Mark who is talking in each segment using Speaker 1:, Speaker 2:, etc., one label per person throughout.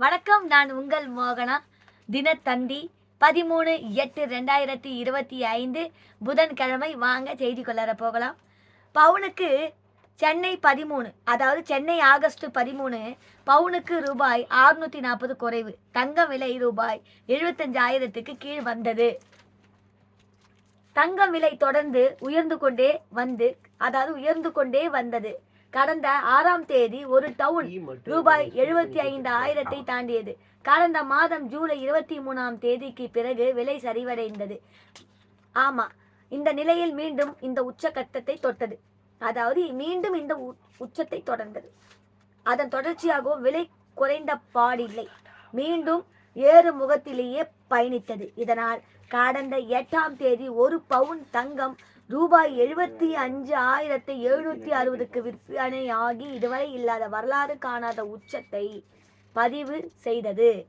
Speaker 1: வணக்கம் நான் உங்கள் மோகனா. தினத்தந்தி பதிமூணு எட்டு ரெண்டாயிரத்தி இருபத்தி ஐந்து. புதன்கிழமை வாங்க செய்தி கொள்ளற போகலாம். பவுனுக்கு சென்னை பதிமூணு அதாவது சென்னை ஆகஸ்ட் பதிமூணு பவுனுக்கு ரூபாய் அறுநூற்றி நாற்பது குறைவு. தங்க விலை ரூபாய் எழுபத்தஞ்சாயிரத்துக்கு கீழ் வந்தது. தங்கம் விலை தொடர்ந்து உயர்ந்து கொண்டே வந்து அதாவது உயர்ந்து கொண்டே வந்தது. கடந்த ஆறாம் தேதி ஒரு டவுன் ரூபாய் எழுபத்தி ஐந்து ஆயிரத்தை தாண்டியது. கடந்த மாதம் ஜூலை இருபத்தி மூணாம் தேதிக்கு பிறகு விலை சரிவடைந்தது. ஆமா இந்த நிலையில் மீண்டும் இந்த உச்சக்கட்டத்தை தொட்டது. அதாவது மீண்டும் இந்த உச்சத்தை தொடர்ந்தது. அதன் தொடர்ச்சியாகவும் விலை குறைந்த பாடில்லை. மீண்டும் ஏறு முகத்திலேயே பயணித்தது. இதனால் கடந்த எட்டாம் தேதி ஒரு பவுன் தங்கம் ரூபாய் எழுபத்தி அஞ்சு ஆயிரத்தி எழுநூத்தி அறுபதுக்கு விற்பனையாகி இதுவரை இல்லாத வரலாறு காணாத உச்சத்தை பதிவு செய்தது.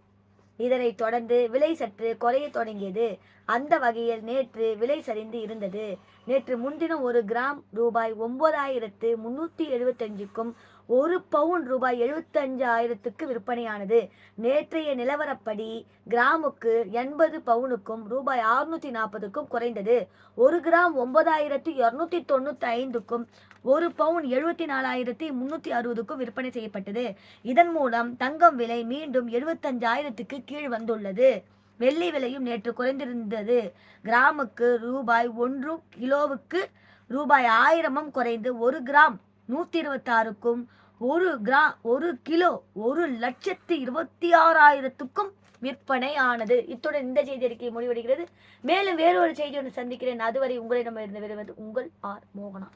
Speaker 1: இதனை தொடர்ந்து விலை சற்று குறைய தொடங்கியது. அந்த வகையில் நேற்று விலை சரிந்து இருந்தது. நேற்று முன்தினம் ஒரு கிராம் ரூபாய் ஒன்பதாயிரத்து முன்னூற்றி எழுபத்தஞ்சுக்கும் ஒரு பவுன் ரூபாய் எழுபத்தஞ்சாயிரத்துக்கு விற்பனையானது. நேற்றைய நிலவரப்படி கிராமுக்கு எண்பது பவுனுக்கும் ரூபாய் அறுநூற்றி நாற்பதுக்கும் குறைந்தது. ஒரு கிராம் ஒன்பதாயிரத்தி இரநூத்தி தொண்ணூற்றி ஐந்துக்கும் ஒரு பவுன் எழுபத்தி நாலாயிரத்தி முந்நூற்றி அறுபதுக்கும் விற்பனை செய்யப்பட்டது. இதன் மூலம் தங்கம் விலை மீண்டும் எழுபத்தஞ்சாயிரத்துக்கு கீழ் வந்துள்ளது. வெள்ளி விலையும் நேற்று குறைந்திருந்தது. கிராமுக்கு ரூபாய் ஒன்று கிலோவுக்கு ரூபாய் ஆயிரமும் குறைந்து ஒரு கிராம் நூற்றி இருபத்தாறுக்கும் ஒரு கிரா ஒரு கிலோ ஒரு லட்சத்து இருபத்தி ஆறாயிரத்துக்கும் விற்பனை ஆனது இத்துடன் இந்த செய்தி அறிக்கை முடிவடைகிறது. மேலும் வேறொரு செய்தியுடன் சந்திக்கிறேன். அதுவரை உங்களிடம் இருந்து வருவது உங்கள் ஆர் மோகனா.